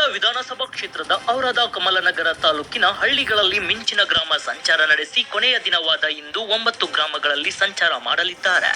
ನಗರದ ವಿಧಾನಸಭಾ ಕ್ಷೇತ್ರದ ಔರಾದ ಕಮಲನಗರ ತಾಲೂಕಿನ ಹಳ್ಳಿಗಳಲ್ಲಿ ಮಿಂಚಿನ ಗ್ರಾಮ ಸಂಚಾರ ನಡೆಸಿ ಕೊನೆಯ ದಿನವಾದ ಇಂದು ಒಂಬತ್ತು ಗ್ರಾಮಗಳಲ್ಲಿ ಸಂಚಾರ ಮಾಡಲಿದ್ದಾರೆ.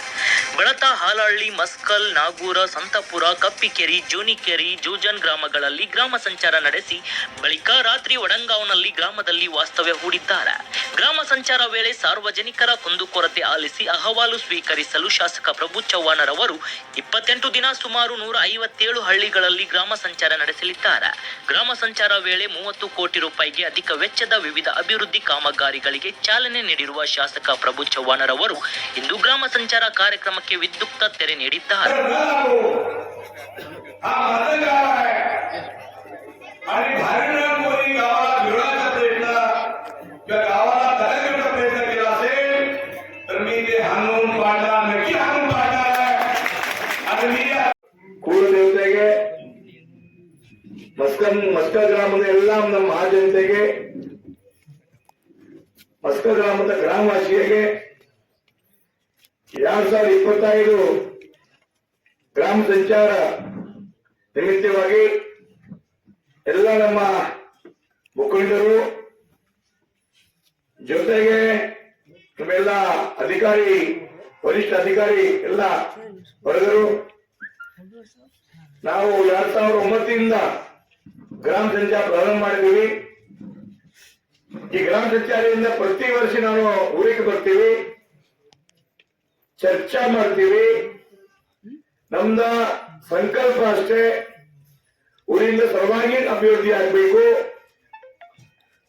ಬಳತ, ಹಾಲಹಳ್ಳಿ, ಮಸ್ಕಲ್, ನಾಗೂರ, ಸಂತಪುರ, ಕಪ್ಪಿಕೆರಿ, ಜೂನಿಕೆರಿ, ಜೂಜನ್ ಗ್ರಾಮಗಳಲ್ಲಿ ಗ್ರಾಮ ಸಂಚಾರ ನಡೆಸಿ ಬಳಿಕ ರಾತ್ರಿ ಒಡಂಗಾವ್ನಲ್ಲಿ ಗ್ರಾಮದಲ್ಲಿ ವಾಸ್ತವ್ಯ ಹೂಡಿದ್ದಾರೆ. ಗ್ರಾಮ ಸಂಚಾರ ವೇಳೆ ಸಾರ್ವಜನಿಕರ ಕುಂದುಕೊರತೆ ಆಲಿಸಿ ಅಹವಾಲು ಸ್ವೀಕರಿಸಲು ಶಾಸಕ ಪ್ರಭು ಚವ್ಹಾಣರವರು ಇಪ್ಪತ್ತೆಂಟು ದಿನ ಸುಮಾರು ನೂರ ಐವತ್ತೇಳು ಹಳ್ಳಿಗಳಲ್ಲಿ ಗ್ರಾಮ ಸಂಚಾರ ನಡೆಸಲಿದ್ದಾರೆ. ಗ್ರಾಮ ಸಂಚಾರ ವೇಳೆ ಮೂವತ್ತು ಕೋಟಿ ರೂಪಾಯಿಗೆ ಅಧಿಕ ವೆಚ್ಚದ ವಿವಿಧ ಅಭಿವೃದ್ಧಿ ಕಾಮಗಾರಿಗಳಿಗೆ ಚಾಲನೆ ನೀಡಿರುವ ಶಾಸಕ ಪ್ರಭು ಚವ್ಹಾಣರವರು ಇಂದು ಗ್ರಾಮ ಸಂಚಾರ ಕಾರ್ಯಕ್ರಮಕ್ಕೆ ವಿದ್ಯುಕ್ತ ತೆರೆ ನೀಡಿದ್ದಾರೆ हा माझं गाव आहे आणि भारतराम मोदी ಮಸ್ಕನ್, ಮಸ್ಕ ಗ್ರಾಮದ ಎಲ್ಲ ನಮ್ಮ ಆ ಜನತೆಗೆ, ಮಸ್ಕ ಗ್ರಾಮದ ಗ್ರಾಮವಾಸಿಗಳಿಗೆ ಎರಡ್ ಸಾವಿರದ ಇಪ್ಪತ್ತೈದು ಗ್ರಾಮ ಸಂಚಾರ ನಿಮಿತ್ತವಾಗಿ ಎಲ್ಲ ನಮ್ಮ ಮುಖಂಡರು ಜೊತೆಗೆ ನಮ್ಮೆಲ್ಲ ಅಧಿಕಾರಿ, ವರಿಷ್ಠ ಅಧಿಕಾರಿ ಎಲ್ಲ ವರ್ಗರು, ನಾವು ಎರಡ್ ಸಾವಿರದ ಒಂಬತ್ತರಿಂದ ಗ್ರಾಮ ಸಂಚಾರ ಪ್ರಾರಂಭ ಮಾಡಿದ್ದೀವಿ. ಈ ಗ್ರಾಮ ಸಂಚಾರದಿಂದ ಪ್ರತಿ ವರ್ಷ ನಾವು ಊರಿಗೆ ಬರ್ತೀವಿ. ಚರ್ಚಾ ಮಾಡ್ತೀವಿ. ನಮ್ದ ಸಂಕಲ್ಪ ಅಷ್ಟೇ. ಊರಿಂದ ಸರ್ವಾಂಗೀಣ ಅಭಿವೃದ್ಧಿ ಆಗ್ಬೇಕು.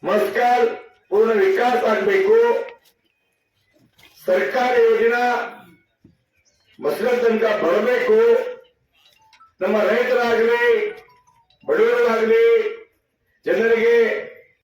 ಮಸ್ಕಾಲ್ ಪೂರ್ಣ ವಿಕಾಸ ಆಗ್ಬೇಕು. ಸರ್ಕಾರಿ ಯೋಜನಾ ಮಸ್ಕಲ್ ತನಕ ಬರಬೇಕು. ನಮ್ಮ ರೈತರಾಗಲಿ ಬಡವರಿಗಾಗಲಿ ಜನರಿಗೆ